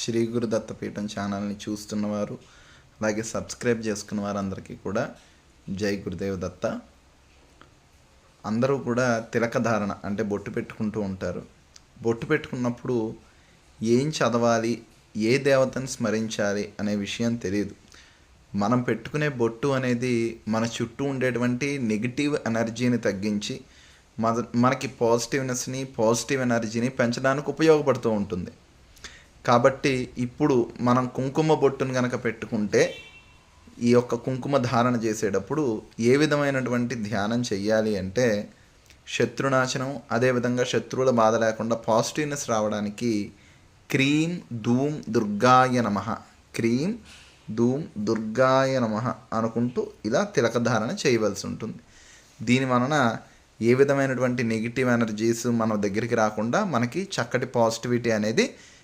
శ్రీ గురు దత్తపీఠం ఛానల్ని చూస్తున్నవారు అలాగే సబ్స్క్రైబ్ చేసుకున్న వారందరికీ కూడా జై గురుదేవ్ దత్త. అందరూ కూడా తిలకధారణ అంటే బొట్టు పెట్టుకుంటూ ఉంటారు. బొట్టు పెట్టుకున్నప్పుడు ఏం చదవాలి ఏ దేవతను స్మరించాలి అనే విషయం తెలియదు. మనం పెట్టుకునే బొట్టు అనేది మన చుట్టూ ఉండేటువంటి నెగిటివ్ ఎనర్జీని తగ్గించి మన మనకి పాజిటివ్నెస్ని పాజిటివ్ ఎనర్జీని పెంచడానికి ఉపయోగపడుతూ ఉంటుంది. కాబట్టి ఇప్పుడు మనం కుంకుమ బొట్టును కనుక పెట్టుకుంటే ఈ యొక్క కుంకుమ ధారణ చేసేటప్పుడు ఏ విధమైనటువంటి ధ్యానం చెయ్యాలి అంటే శత్రునాశనం అదేవిధంగా శత్రువుల బాధ లేకుండా పాజిటివ్నెస్ రావడానికి క్రీం ధూమ్ దుర్గాయ నమ క్రీం ధూమ్ దుర్గాయ నమ అనుకుంటూ ఇలా తిలకధారణ చేయవలసి ఉంటుంది. దీని వలన ఏ విధమైనటువంటి నెగిటివ్ ఎనర్జీస్ మన దగ్గరికి రాకుండా మనకి చక్కటి పాజిటివిటీ అనేది